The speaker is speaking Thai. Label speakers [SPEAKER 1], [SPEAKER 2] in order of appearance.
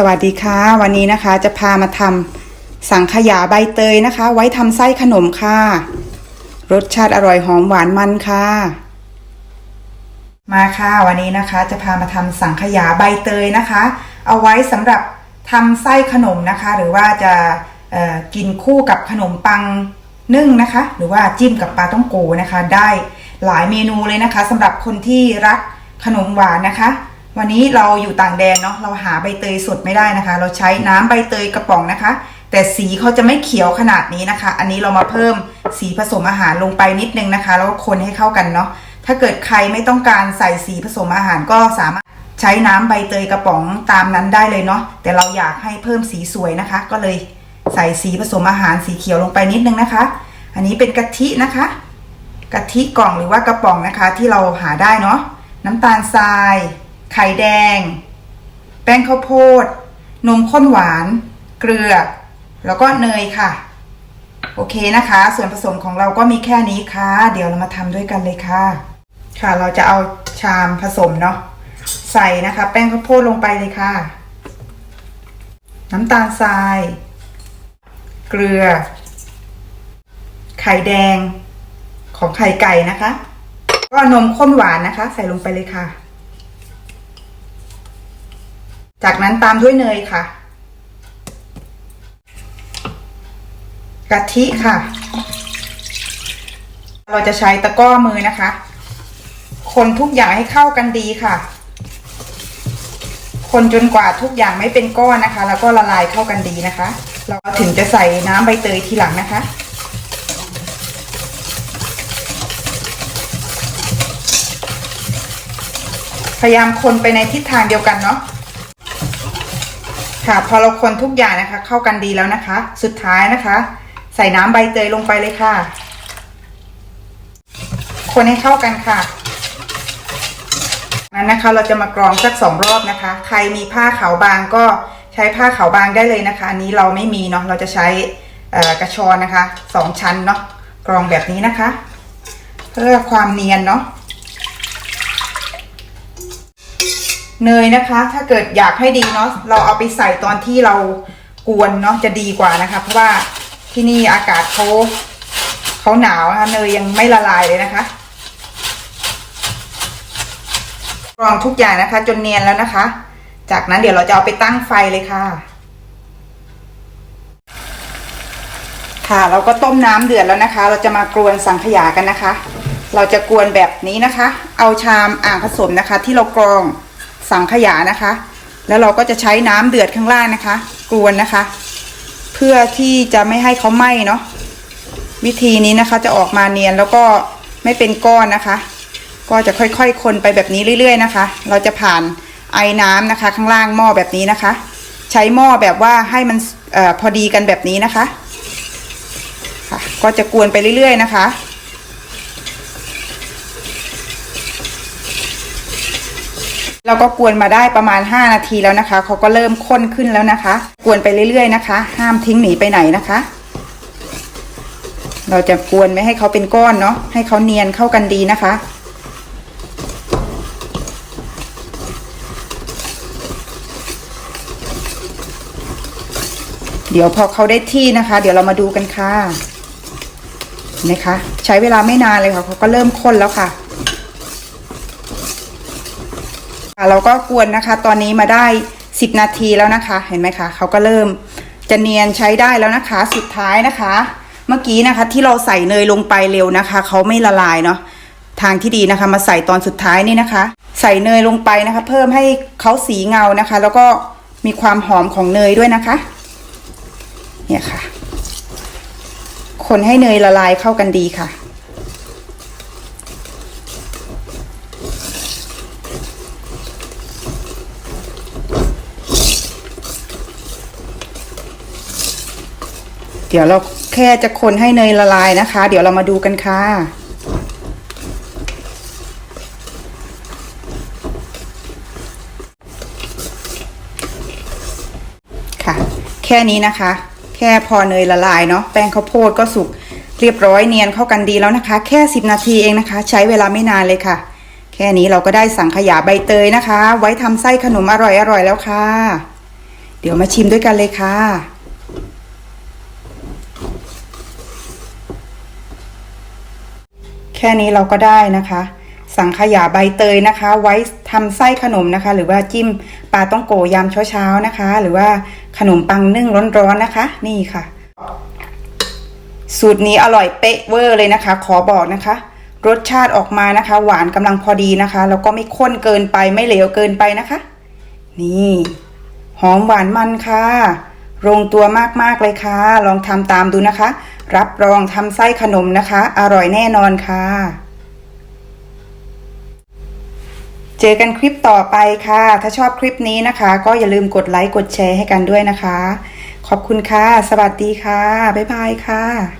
[SPEAKER 1] สวัสดีค่ะ วันนี้นะคะจะพามาทำสังขยาใบเตยนะคะ ไว้ทำไส้ขนมค่ะ รสชาติอร่อยหอมหวานมันค่ะ มาค่ะวันนี้นะคะจะพามาทำสังขยาใบเตยนะคะ เอาไว้สำหรับทำไส้ขนมนะคะ หรือว่าจะกินคู่กับขนมปังนึ่งนะคะ หรือว่าจิ้มกับปลาต้องโกนะคะ ได้หลายเมนูเลยนะคะสำหรับคนที่รักขนมหวานนะคะ วันนี้เราอยู่ต่างแดนเนาะเราหาใบเตยสดไม่ได้นะคะ เราใช้น้ำใบเตยกระป๋องนะคะ แต่สีเขาจะไม่เขียวขนาดนี้นะคะ อันนี้เรามาเพิ่มสีผสมอาหารลงไปนิดนึงนะคะ แล้วก็คนให้เข้ากันเนาะถ้าเกิดใครไม่ต้องการใส่สีผสมอาหารก็สามารถใช้น้ำใบเตยกระป๋องตามนั้นได้เลยเนาะแต่เราอยากให้เพิ่มสีสวยนะคะ ก็เลยใส่สีผสมอาหารสีเขียวลงไปนิดนึงนะคะ อันนี้เป็นกะทินะคะ กะทิกล่องหรือว่ากระป๋องนะคะ ที่เราหาได้เนาะน้ำตาลทราย ไข่แดง แป้งข้าวโพด นมข้นหวาน เกลือ แล้วก็เนยค่ะ โอเคนะคะ ส่วนผสมของเราก็มีแค่นี้ค่ะ เดี๋ยวเรามาทำด้วยกันเลยค่ะ ค่ะเราจะเอาชามผสมเนาะใส่นะคะ แป้งข้าวโพดลงไปเลยค่ะ น้ำตาลทราย เกลือ ไข่แดงของไข่ไก่นะคะ ก็นมข้นหวานนะคะ ใส่ลงไปเลยค่ะ จากนั้นตามด้วยเนยค่ะ กะทิค่ะ เราจะใช้ตะก้อมือนะคะ คนทุกอย่างให้เข้ากันดีค่ะ คนจนกว่าทุกอย่างไม่เป็นก้อนนะคะ แล้วก็ละลายเข้ากันดีนะคะ เราถึงจะใส่น้ำใบเตยทีหลังนะคะพยายามคนไปในทิศทางเดียวกันเนาะ ค่ะ พอเราคนทุกอย่างนะคะ เข้ากันดีแล้วนะคะ สุดท้ายนะคะ ใส่น้ำใบเตยลงไปเลยค่ะ คนให้เข้ากันค่ะนั้นนะคะ เราจะมากรองสักสองรอบนะคะ ใครมีผ้าขาวบางก็ใช้ผ้าขาวบางได้เลยนะคะ อันนี้เราไม่มีเนาะเราจะใช้กระชอนนะคะสองชั้นเนาะกรองแบบนี้นะคะ เพื่อความเนียนเนาะ เนยนะคะ ถ้าเกิดอยากให้ดีเนาะเราเอาไปใส่ตอนที่เรากวนเนาะจะดีกว่านะคะ เพราะว่าที่นี่อากาศเขาเขาหนาวนะคะเนยยังไม่ละลายเลยนะคะกรองทุกอย่างนะคะ จนเนียนแล้วนะคะ จากนั้นเดี๋ยวเราจะเอาไปตั้งไฟเลยค่ะ ค่ะ เราก็ต้มน้ำเดือดแล้วนะคะ เราจะมากรวนสังขยากันนะคะ เราจะกวนแบบนี้นะคะ เอาชามอ่างผสมนะคะ ที่เรากรอง สังขยานะคะ แล้วเราก็จะใช้น้ำเดือดข้างล่างนะคะ กวนนะคะ เพื่อที่จะไม่ให้เขาไหม้เนาะวิธีนี้นะคะจะออกมาเนียนแล้วก็ไม่เป็นก้อนนะคะ ก็จะค่อยๆ คนไปแบบนี้เรื่อย ๆ นะคะ เราจะผ่านไอ้น้ำนะคะ ข้างล่างหม้อแบบนี้นะคะ ใช้หม้อแบบว่าให้มันออพอดีกันแบบนี้นะคะค่ะก็จะกวนไปเรื่อย ๆ นะคะ เราก็กวนมาได้ประมาณ 5 นาทีแล้วนะคะเขาก็เริ่มข้นขึ้นแล้วนะคะ กวนไปเรื่อยๆนะคะ ห้ามทิ้งหนีไปไหนนะคะ เราจะกวนไม่ให้เขาเป็นก้อนเนาะให้เขาเนียนเข้ากันดีนะคะเดี๋ยวพอเขาได้ที่นะคะ เดี๋ยวเรามาดูกันค่ะนะคะ ใช้เวลาไม่นานเลยค่ะเขาก็เริ่มข้นแล้วค่ะ เราก็กวนนะคะ ตอนนี้มาได้ 10 นาทีแล้วนะคะ เห็นไหมคะเขาก็เริ่มจะเนียนใช้ได้แล้วนะคะ สุดท้ายนะคะ เมื่อกี้นะคะที่เราใส่เนยลงไปเร็วนะคะเขาไม่ละลายเนาะทางที่ดีนะคะ มาใส่ตอนสุดท้ายนี่นะคะ ใส่เนยลงไปนะคะ เพิ่มให้เขาสีเงานะคะ แล้วก็มีความหอมของเนยด้วยนะคะ เนี่ยค่ะ คนให้เนยละลายเข้ากันดีค่ะ เดี๋ยวเราแค่จะคนให้เนยละลายนะคะ เดี๋ยวเรามาดูกันค่ะค่ะ แค่นี้นะคะ แค่พอเนยละลายเนาะแป้งข้าวโพดก็สุกเรียบร้อยเนียนเข้ากันดีแล้วนะคะ แค่ 10 นาทีเองนะคะ ใช้เวลาไม่นานเลยค่ะ แค่นี้เราก็ได้สังขยาใบเตยนะคะ ไว้ทำไส้ขนมอร่อยๆแล้วค่ะ เดี๋ยวมาชิมด้วยกันเลยค่ะ แค่นี้เราก็ได้นะคะ สังขยาใบเตยนะคะ ไว้ทำไส้ขนมนะคะ หรือว่าจิ้มปลาต้องโกยามเช้าๆนะคะ หรือว่าขนมปังนึ่งร้อนๆนะคะ นี่ค่ะ สูตรนี้อร่อยเป๊ะเวอร์เลยนะคะ ขอบอกนะคะ รสชาติออกมานะคะ หวานกำลังพอดีนะคะแล้วก็ไม่ข้นเกินไปไม่เหลวเกินไปนะคะ นี่หอมหวานมันค่ะลงตัวมากๆเลยค่ะ ลองทำตามดูนะคะ รับรองทำไส้ขนมนะคะ อร่อยแน่นอนค่ะ เจอกันคลิปต่อไปค่ะ ถ้าชอบคลิปนี้นะคะ ก็อย่าลืมกดไลค์กดแชร์ให้กันด้วยนะคะ ขอบคุณค่ะ สวัสดีค่ะ บ๊ายบายค่ะ